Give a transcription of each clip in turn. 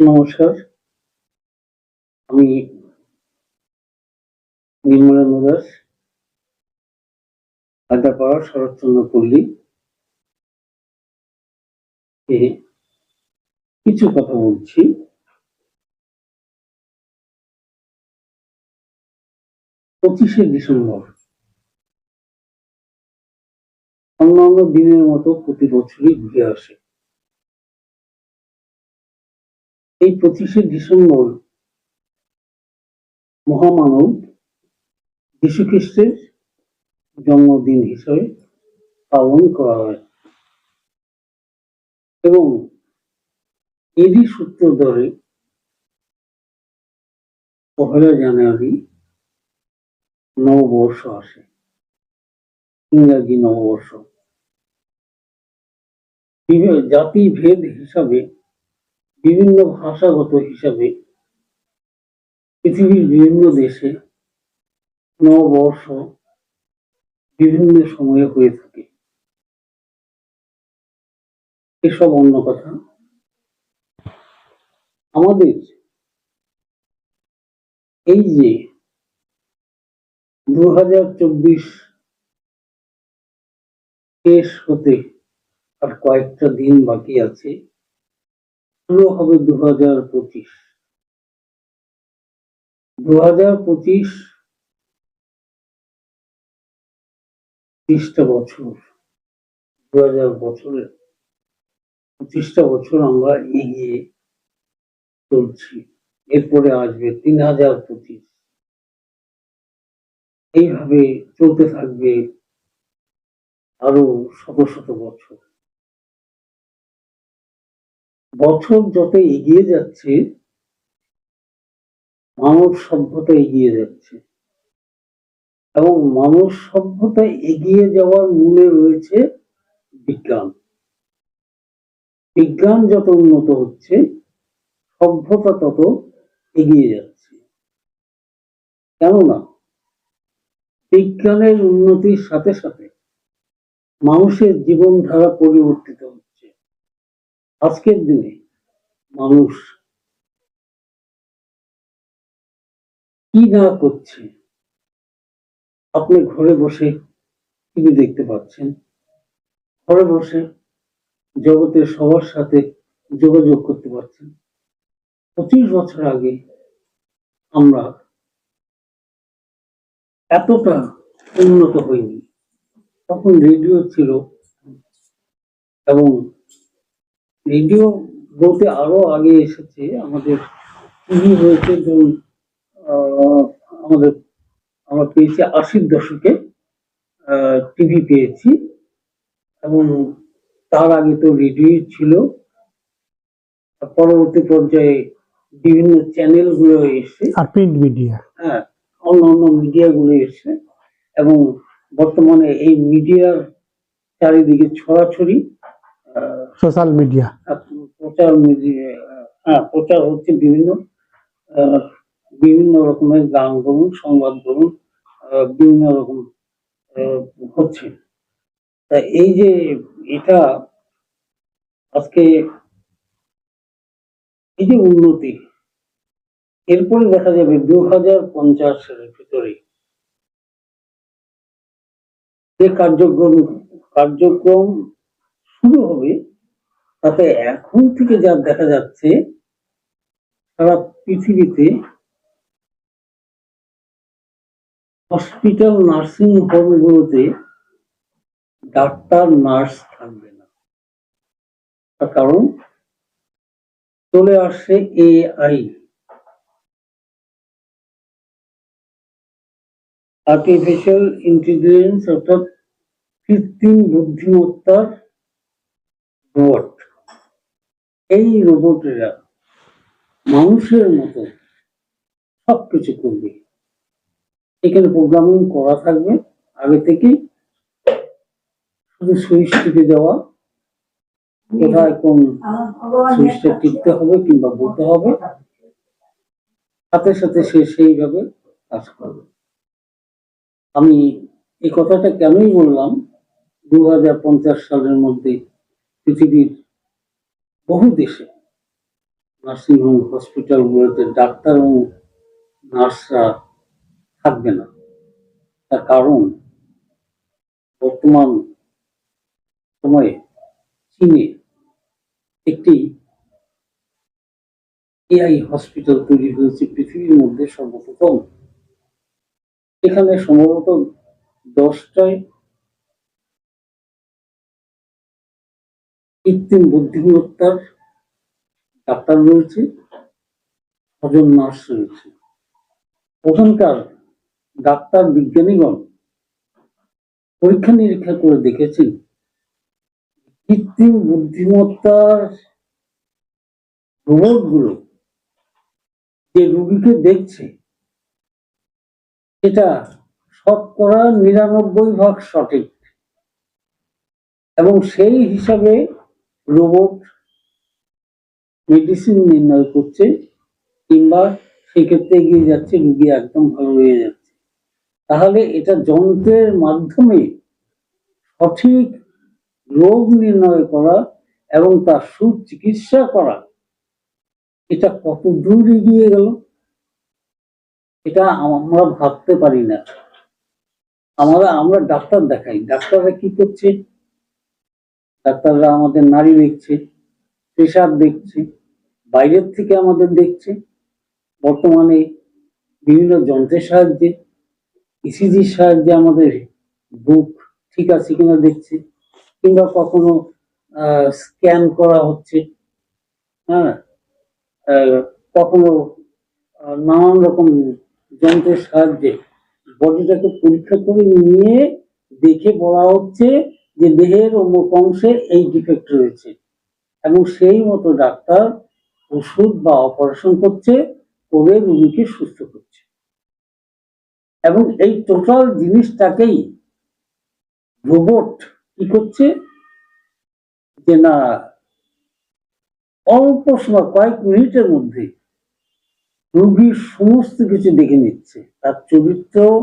নমস্কার। আমি নির্মলেন্দ্র দাস আড্ডাপাড়া শরৎচন্দ্র পল্লী। কিছু কথা বলছি। পঁচিশে ডিসেম্বর। অন্যান্য দিনের মতো প্রতি বছরই ঘুরে আসে। এই পঁচিশে ডিসেম্বর মহামানব খ্রিস্টের জন্মদিন হিসেবে পালন করা হয়। এবং এরই সূত্র ধরে পহেলা জানুয়ারি নববর্ষ আসে। ইংরাজি নববর্ষ। জাতি ভেদ হিসাবে বিভিন্ন ভাষাগত হিসাবে পৃথিবীর বিভিন্ন দেশে নববর্ষ বিভিন্ন সময়ে হয়ে থাকে। এসব অন্য কথা। আমাদের এই যে দু হাজার চব্বিশ শেষ হতে আর কয়েকটা দিন বাকি আছে শুরু হবে দু হাজার পঁচিশ। দু হাজার পঁচিশ ত্রিশটা বছর দু হাজার বছরের পঁচিশটা বছর আমরা এগিয়ে চলছি। এরপরে আসবে তিন হাজার পঁচিশ। এইভাবে চলতে থাকবে আরও শত শত বছর। বছর যত এগিয়ে যাচ্ছে, মানব সভ্যতা এগিয়ে যাচ্ছে। এবং মানব সভ্যতা এগিয়ে যাওয়ার মূলে রয়েছে বিজ্ঞান। বিজ্ঞান যত উন্নত হচ্ছে, সভ্যতা তত এগিয়ে যাচ্ছে। কেননা, বিজ্ঞানের উন্নতির সাথে সাথে মানুষের জীবনধারা পরিবর্তিত হচ্ছে। আজকের দিনে মানুষ কি না করছে? আপনি ঘরে বসে টিভি দেখতে পাচ্ছেন। ঘরে বসে জগতের সবার সাথে যোগাযোগ করতে পারছেন। পঁচিশ বছর আগে আমরা এতটা উন্নত হইনি। তখন রেডিও ছিল এবং রেডিও বলতে আরও আগে এসেছে আমাদের টিভি হয়েছে ধরুন আমাদের আমরা পেয়েছি আশির দশকে টিভি পেয়েছি এবং তার আগে তো রেডিও ছিল। পরবর্তী পর্যায়ে বিভিন্ন চ্যানেলগুলো এসে প্রিন্ট মিডিয়া হ্যাঁ অন্য অন্য মিডিয়া গুলো এসে এবং বর্তমানে এই মিডিয়ার চারিদিকে ছড়াছড়ি। Social media. প্রচার মিডিয়া হ্যাঁ প্রচার হচ্ছে বিভিন্ন বিভিন্ন রকমের গান বলুন, সংবাদ বলুন বিভিন্ন রকম হচ্ছে। তা এই যে এটা, আজকে এই যে উন্নতি, এরপরে দেখা যাবে দু হাজার পঞ্চাশ সালের ভিতরে যে কার্যক্রম কার্যক্রম শুরু হবে। তাতে এখন থেকে যা দেখা যাচ্ছে, সারা পৃথিবীতে হসপিটাল নার্সিং হোমগুলোতে ডাক্তার, নার্স থাকবে না। তার কারণ, চলে আসছে এআই। আর্টিফিশিয়াল ইন্টেলিজেন্স অর্থাৎ কৃত্রিম বুদ্ধিমত্তার রোবট এই রোবটেরা মানুষের মতো সবকিছু করবে। এখানে প্রোগ্রামিং করা থাকবে আগে থেকে শুধু সুইচ টিপে দেওয়া, কোথায় কোন সুইচটা টিপতে হবে কিংবা বলতে হবে, সাথে সাথে সে সেইভাবে কাজ করবে। আমি এই কথাটা কেনই বললাম? দু হাজার পঞ্চাশ সালের মধ্যে পৃথিবীর বহু দেশে নার্সিংহোম হসপিটালগুলোতে ডাক্তার এবং নার্সরা থাকবে না। তার কারণ, বর্তমান সময়ে চীনে একটি এআই হসপিটাল তৈরি হয়েছে পৃথিবীর মধ্যে সর্বপ্রথম। এখানে সম্ভবত দশটায় কৃত্রিম বুদ্ধিমত্তার ডাক্তার রয়েছে ছজন নার্স রয়েছে। ওখানকার ডাক্তার বিজ্ঞানীগণ পরীক্ষা নিরীক্ষা করে দেখেছেন, কৃত্রিম বুদ্ধিমত্তার রোবটগুলো যে রুগীকে দেখছে এটা শতকরা নিরানব্বই ভাগ সঠিক। এবং সেই হিসাবে রোবট মেডিসিন নির্ণয় করছে, কিংবা সেক্ষেত্রে এগিয়ে যাচ্ছে, রুগী একদম ভালো হয়ে যাচ্ছে। তাহলে এটা যন্ত্রের মাধ্যমে সঠিক রোগ নির্ণয় করা এবং তার সুচিকিৎসা করা, এটা কত দূর এগিয়ে গেল? এটা আমরা ভাবতে পারি না। আমরা আমরা ডাক্তার দেখাই। ডাক্তাররা কি করছে? ডাক্তাররা আমাদের নারী দেখছে প্রেশার দেখছে, বাইরের থেকে আমাদের দেখছে। বর্তমানে বিভিন্ন যন্ত্রের সাহায্যে ইসিজির সাহায্যে আমাদের বুক ঠিক আছে কিনা দেখছে, কিংবা কখনো স্ক্যান করা হচ্ছে হ্যাঁ কখনো নানান রকম যন্ত্রের সাহায্যে। বডিটাকে পরীক্ষা করে নিয়ে দেখে বলা হচ্ছে যে দেহের অমুক অংশে এই ডিফেক্ট রয়েছে। এবং সেই মতো ডাক্তার ওষুধ বা অপারেশন করছে করে রুগীকে সুস্থ করছে। এবং এই টোটাল জিনিসটাকেই রোবট কি করছে? যে না, অল্প সময়, কয়েক মিনিটের মধ্যে রোগীর সমস্ত কিছু দেখে নিচ্ছে। তার চরিত্র,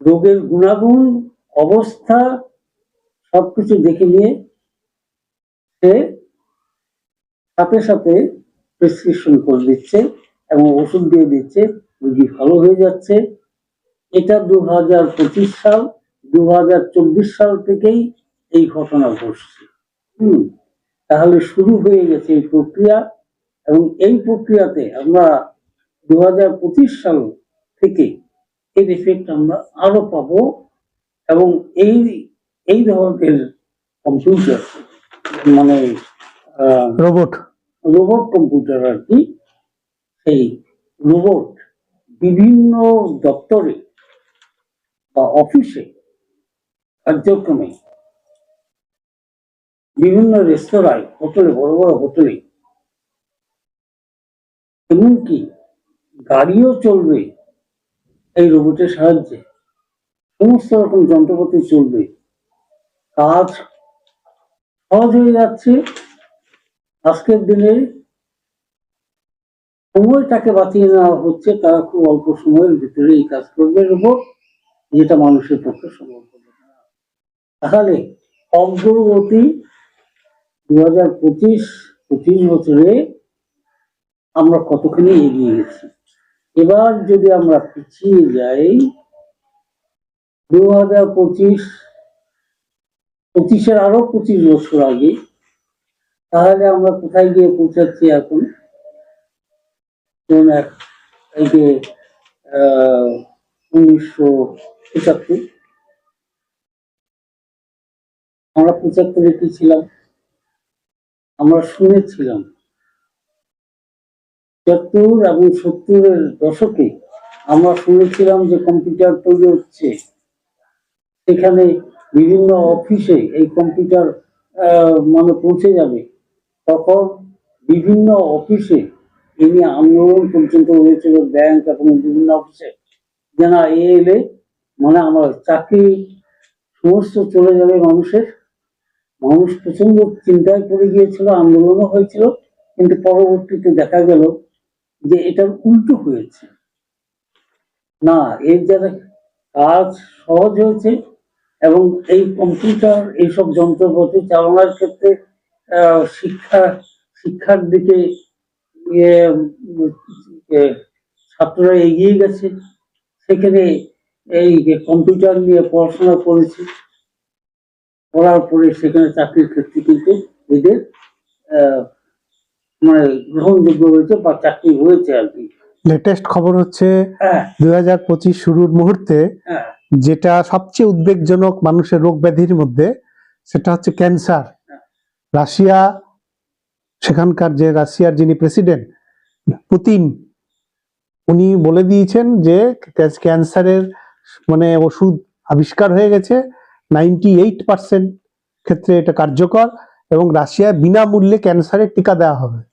রোগের গুণাগুণ, অবস্থা সবকিছু দেখে নিয়ে সে সাথে সাথে প্রেসক্রিপশন করে দিচ্ছে এবং ওষুধ দিয়ে দিচ্ছে, রোগী ভালো হয়ে যাচ্ছে। এটা দু হাজার পঁচিশ সাল দু হাজার চব্বিশ সাল থেকেই এই ঘটনা ঘটছে। হুম, তাহলে শুরু হয়ে গেছে এই প্রক্রিয়া এবং এই প্রক্রিয়াতে আমরা দু হাজার পঁচিশ সাল থেকে এর এফেক্ট আমরা আরও পাবো এবং এই এই ধরনের কম্পিউটার মানে রোবট রোবট কম্পিউটার আর কি সেই রোবট বিভিন্ন দপ্তরে বা অফিসে কার্যক্রমে বিভিন্ন রেস্তোরাঁয় হোটেলে বড় বড় হোটেলে এমনকি গাড়িও চলবে এই রোবটের সাহায্যে। সমস্ত রকম যন্ত্রপাতি চলবে। কাজ সহজ হয়ে যাচ্ছে। আজকের দিনে সময়টাকে বাঁচিয়ে নেওয়া হচ্ছে, তারা খুব অল্প সময়ের ভিতরে এই কাজ করবে রোবট যেটা মানুষের পক্ষে সম্ভব হবে তাহলে অগ্রগতি দু হাজার পঁচিশ পঁচিশ বছরে আমরা কতখানি এগিয়ে গেছি? এবার যদি আমরা পিছিয়ে যাই দু হাজার পঁচিশ পঁচিশের আরও পঁচিশ বছর আগে। তাহলে আমরা কোথায় গিয়ে পৌঁছাচ্ছি এখন? উনিশশো পঁচাত্তর। আমরা পঁচাত্তরে কি ছিলাম? আমরা শুনেছিলাম পঁচাত্তর এবং সত্তরের দশকে আমরা শুনেছিলাম যে কম্পিউটার তৈরি হচ্ছে। সেখানে বিভিন্ন অফিসে এই কম্পিউটার মানে পৌঁছে যাবে। তখন বিভিন্ন অফিসে এ নিয়ে আন্দোলন পর্যন্ত হয়েছিল ব্যাংক এবং বিভিন্ন অফিসে। যে না এ এলে মানে আমার চাকরি সমস্ত চলে যাবে মানুষের। মানুষ প্রচণ্ড চিন্তায় পড়ে গিয়েছিল, আন্দোলনও হয়েছিল, কিন্তু পরবর্তীতে দেখা গেল যে এটার উল্টো হয়েছে। না, এর যারা কাজ সহজ হয়েছে এবং এই কম্পিউটার এইসব যন্ত্রপাতি চালানোর ক্ষেত্রে শিক্ষা শিক্ষার দিকে এ, ছাত্ররা এগিয়ে গেছে সেখানে এই যে কম্পিউটার নিয়ে পড়াশোনা করেছে পড়ার পরে সেখানে চাকরির ক্ষেত্রে কিন্তু এদের মানে গ্রহণযোগ্য হয়েছে বা চাকরি হয়েছে আর কি। লেটেস্ট খবর হচ্ছে হ্যাঁ। পঁচিশ শুরুর মুহূর্তে হ্যাঁ। যেটা সবচেয়ে উদ্বেগজনক মানুষের রোগ ব্যাধির মধ্যে, সেটা হচ্ছে ক্যান্সার। রাশিয়া, সেখানকার যে রাশিয়ার যিনি প্রেসিডেন্ট, পুতিন, উনি বলে দিয়েছেন যে ক্যান্সারের মানে ওষুধ আবিষ্কার হয়ে গেছে। নাইনটি এইট পার্সেন্ট ক্ষেত্রে এটা কার্যকর এবং রাশিয়ায় বিনামূল্যে ক্যান্সারের টিকা দেওয়া হবে।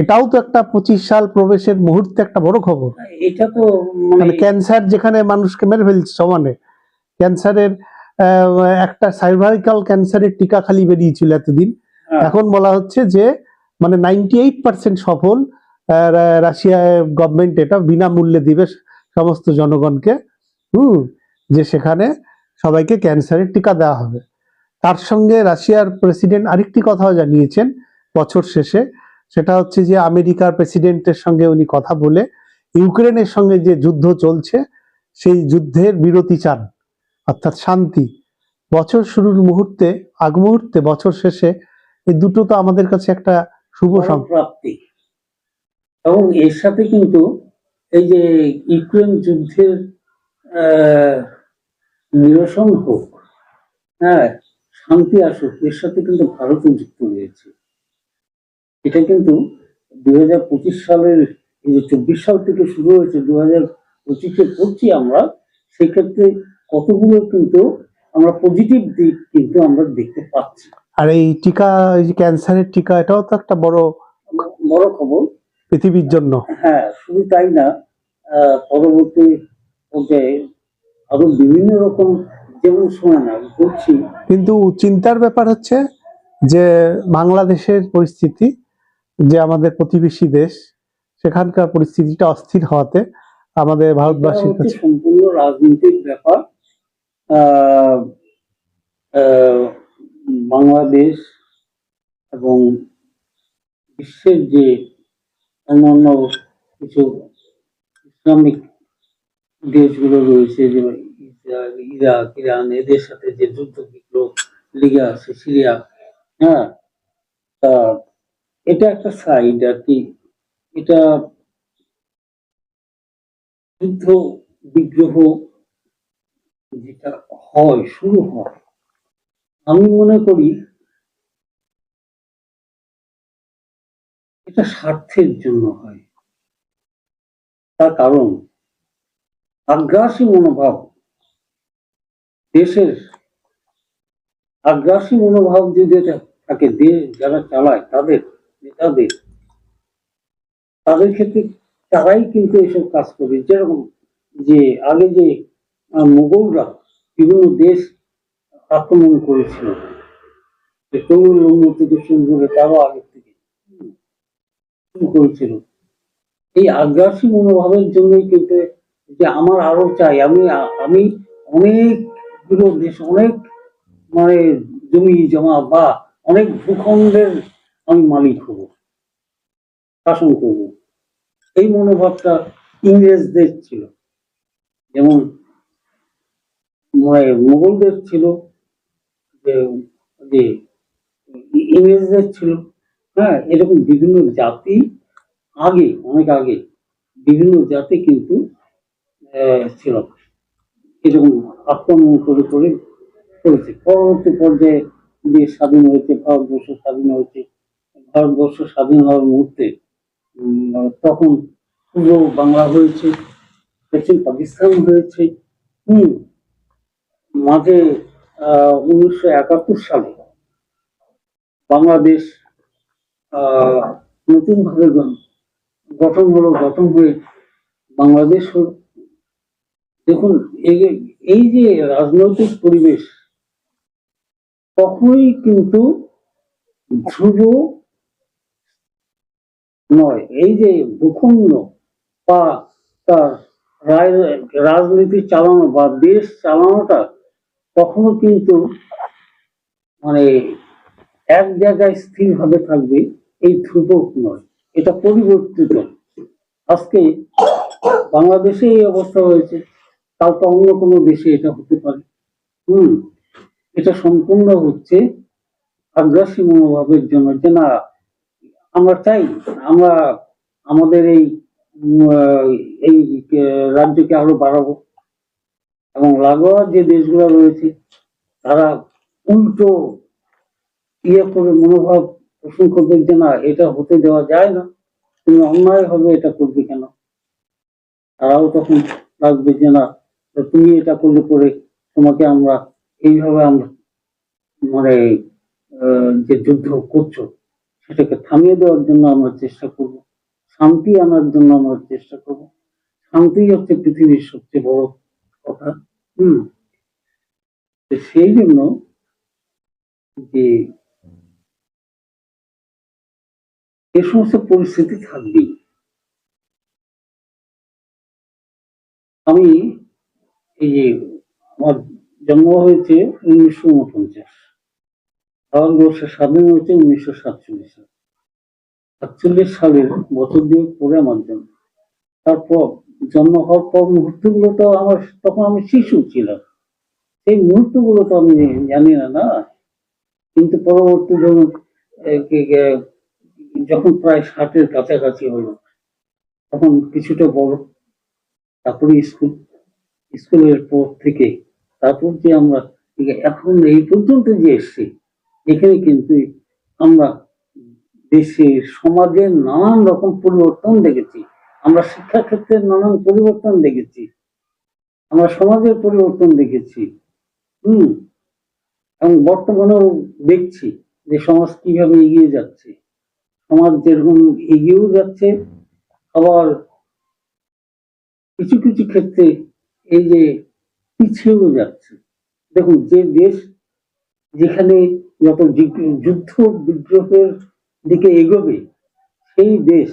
এটাও তো একটা পঁচিশ সাল প্রবেশের মুহূর্তে একটা বড় খবর। এটা তো মানে মানে ক্যান্সার যেখানে মানুষকে মেরে ফেলছে সমানে। ক্যান্সারের একটা সার্ভাইকাল ক্যান্সারের টিকা খালি বেরিয়েছিল এতদিন। হ্যাঁ, এখন বলা হচ্ছে যে মানে নাইনটি এইট পার্সেন্ট সফল রাশিয়া গভর্নমেন্ট এটা বিনামূল্যে দিবে সমস্ত জনগণকে হুম যে সেখানে সবাইকে ক্যান্সারের টিকা দেওয়া হবে। তার সঙ্গে রাশিয়ার প্রেসিডেন্ট আরেকটি কথাও জানিয়েছেন বছর শেষে। সেটা হচ্ছে যে আমেরিকার প্রেসিডেন্টের সঙ্গে উনি কথা বলে ইউক্রেনের সঙ্গে যে যুদ্ধ চলছে সেই যুদ্ধের বিরতি চান অর্থাৎ শান্তি। বছর শুরুর মুহূর্তে আগ মুহূর্তে বছর শেষে এই দুটো তো আমাদের কাছে একটা শুভ সম্প্রাপ্তি এবং এর সাথে কিন্তু এই যে ইউক্রেন যুদ্ধের আহ, নিরসন হোক হ্যাঁ শান্তি আসুক এর সাথে কিন্তু ভারতও যুক্ত রয়েছে এটা কিন্তু দুই হাজার পঁচিশ সালের এই যে চব্বিশ সাল থেকে শুরু হয়েছে দু হাজার পঁচিশে করছি আমরা সেক্ষেত্রে কতগুলো কিন্তু আমরা পজিটিভ দিক কিন্তু আমরা দেখতে পাচ্ছি। আর এই টিকা এই যে ক্যান্সারের টিকা এটাও তো একটা বড় বড় খবর। পৃথিবীর জন্য। হ্যাঁ শুধু তাই না পরবর্তী পর্যায়ে আরও বিভিন্ন রকম যেমন শোনা না বলছি কিন্তু চিন্তার ব্যাপার হচ্ছে যে বাংলাদেশের পরিস্থিতি যে আমাদের প্রতিবেশী দেশ সেখানকার পরিস্থিতিটা অস্থির হওয়াতে আমাদের ভারতবাসীর কাছে সম্পূর্ণ রাজনীতির ব্যাপার। আহ, আহ, বাংলাদেশ এবং বিশ্বের যে অন্যান্য কিছু ইসলামিক দেশগুলো রয়েছে যে ইরাক ইরান এদের সাথে যে যুদ্ধ বিগ্রহ লেগে আছে সিরিয়া হ্যাঁ এটা একটা সাইড আর কি। এটা যুদ্ধ বিগ্রহ যেটা হয়, শুরু হয়। আমি মনে করি এটা স্বার্থের জন্য হয়। তার কারণ, আগ্রাসী মনোভাব, দেশের আগ্রাসী মনোভাব যদি থাকে, দেশ যারা চালায়, তাদের তাদের ক্ষেত্রে তারাই কিন্তু এসব কাজ করে যেরকম যে আগে যে মুঘলরা বিভিন্ন দেশ আক্রমণ করেছিল করে তারও আগে থেকে করেছিল। এই আগ্রাসী মনোভাবের জন্যই কিন্তু যে আমার আরও চাই, আমি আমি অনেকগুলো দেশ, অনেক মানে জমি জমা বা অনেক ভূখণ্ডের আমি মালিক হব, শাসন করব। এই মনোভাবটা ইংরেজদের ছিল। যেমন মানে মুঘলদের ছিল, যে যে ইংরেজদের ছিল। হ্যাঁ এরকম বিভিন্ন জাতি আগে, অনেক আগে বিভিন্ন জাতি কিন্তু ছিল। এরকম আক্রমণ করে করে করেছে। পরবর্তী পর্যায়ে দেশ স্বাধীন হয়েছে, ভারতবর্ষ স্বাধীন হয়েছে ভারতবর্ষ স্বাধীন হওয়ার মুহূর্তে উম, তখন পূর্ব বাংলা হয়েছে পশ্চিম পাকিস্তান হয়েছে। হম মাঝে উনিশশো একাত্তর সালে বাংলাদেশ আহ নতুন ভাবে গঠন হলো গঠন হয়ে বাংলাদেশ দেখুন এই যে রাজনৈতিক পরিবেশ কখনোই কিন্তু ধ্রুব নয়, এই যে ভূখণ্ড বা তার রাজনীতি চালানো বা দেশ চালানোটা কখনো কিন্তু মানে এক জায়গায় স্থির ভাবে থাকবে, এই ধ্রুবক নয়, এটা পরিবর্তিত। আজকে বাংলাদেশে এই অবস্থা হয়েছে কালকে অন্য কোনো দেশে এটা হতে পারে। হুম, এটা সম্পূর্ণ হচ্ছে আগ্রাসী মনোভাবের জন্য যে না আমরা চাই, আমরা আমাদের এই এই রাজ্যকে আরও বাড়াবো। এবং লাগোয়া যে দেশগুলো রয়েছে, তারা উল্টো ইয়ে করে মনোভাব পোষণ করবে যে না, এটা হতে দেওয়া যায় না, তুমি অন্যায় হবে, এটা করবে কেন? তারাও তখন লাগবে যে না তুমি এটা করলে পরে তোমাকে আমরা এইভাবে আমরা মানে যে যুদ্ধ করছ সেটাকে থামিয়ে দেওয়ার জন্য আমরা চেষ্টা করব। শান্তি আনার জন্য আমরা চেষ্টা করব। শান্তি হচ্ছে পৃথিবীর সবচেয়ে বড় কথা। হম। সেই জন্য যে এ সমস্ত পরিস্থিতি থাকবেই। আমি এই যে আমার জন্ম হয়েছে উনিশশো উনপঞ্চাশ। ভারতবর্ষ স্বাধীন হয়েছে উনিশশো সাতচল্লিশ সাল। সাতচল্লিশ সালের বছর দিয়ে পরে আমার জন্ম। তারপর জন্ম হওয়ার পর মুহূর্তগুলো তো আমার, তখন আমি শিশু ছিলাম। সেই মুহূর্তগুলো তো আমি জানি না না? কিন্তু পরবর্তী যখন যখন প্রায় ষাটের কাছাকাছি হলো, তখন কিছুটা বড় তারপরে স্কুল, স্কুলের পর থেকে, তারপর যে আমরা, এখন এই পর্যন্ত যে এসছি এখানে কিন্তু আমরা দেশের সমাজের নানান রকম পরিবর্তন দেখেছি। আমরা শিক্ষা ক্ষেত্রের নানান পরিবর্তন দেখেছি। আমরা সমাজের পরিবর্তন দেখেছি। হুম? এবং বর্তমানেও দেখছি যে সমাজ কীভাবে এগিয়ে যাচ্ছে। সমাজ যেরকম এগিয়েও যাচ্ছে, আবার কিছু কিছু ক্ষেত্রে এই যে পিছিয়েও যাচ্ছে। দেখুন, যে দেশ যেখানে যত যুদ্ধ বিগ্রহের দিকে এগোবে, সেই দেশ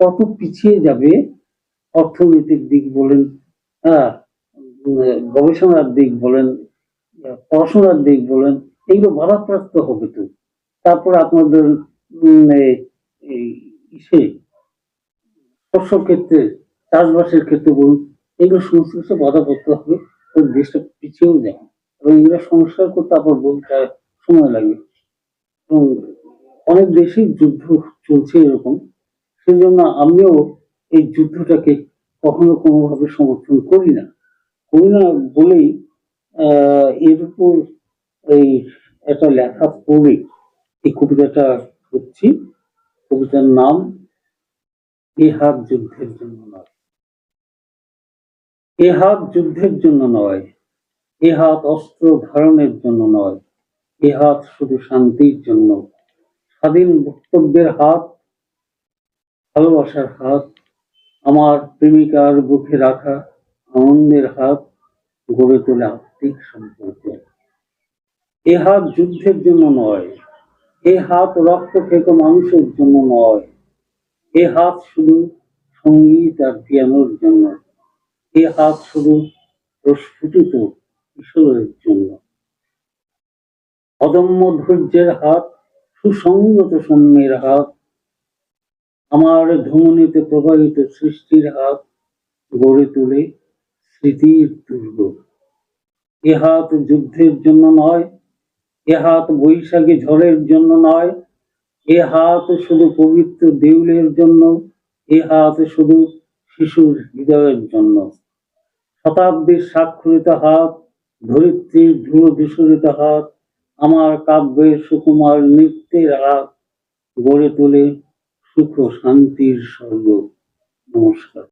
কত পিছিয়ে যাবে অর্থনৈতিক দিক বলেন হ্যাঁ গবেষণার দিক বলেন, পড়াশোনার দিক বলেন, এগুলো বাধাপ্রাপ্ত হবে তো। তারপর আপনাদের ইসে শস্য ক্ষেত্রে, চাষবাসের ক্ষেত্রে বলুন, এগুলো সমস্ত বাধাপ্রাপ্ত হবে দেশটা পিছিয়েও যায় এবং এগুলো সংস্কার করতে আবার বলতে সময় লাগবে। এবং অনেক দেশেই যুদ্ধ চলছে এরকম। সেই জন্য আমিও এই যুদ্ধটাকে কখনো কোনোভাবে সমর্থন করি না। করি না বলেই এর উপর এই একটা লেখা পড়ে এই কবিতাটা করছি কবিতার নাম, এ হাত যুদ্ধের জন্য নয়। এ হাত যুদ্ধের জন্য নয়। এ হাত অস্ত্র ধারণের জন্য নয়। এ হাত শুধু শান্তির জন্য। স্বাধীন বক্তব্যের হাত, ভালোবাসার হাত, আমার প্রেমিকার বুকে রাখা আনন্দের হাত গড়ে তোলে আত্মিক সম্পর্ক। এ হাত যুদ্ধের জন্য নয়, এ হাত রক্ত খেকো মানুষের জন্য নয়, এ হাত শুধু সংগীত আর পিয়ানোর জন্য, এ হাত শুধু প্রস্ফুটিত কিশোরের জন্য। অদম্য ধৈর্যের হাত, সুসংগত সৌম্যের হাত, আমার ধমনীতে প্রবাহিত সৃষ্টির হাত গড়ে তোলে স্মৃতির দুর্গ এ হাত যুদ্ধের জন্য নয়, এ হাত বৈশাখী ঝড়ের জন্য নয়, এ হাত শুধু পবিত্র দেউলের জন্য, এ হাত শুধু শিশুর হৃদয়ের জন্য। শতাব্দীর স্বাক্ষরিত হাত, ধরিত্রীর ধুলো ধূসরিত হাত আমার কাব্যে সুকুমার নৃত্যের আলাপ গড়ে তোলে সুখ শান্তির স্বর্গ। নমস্কার।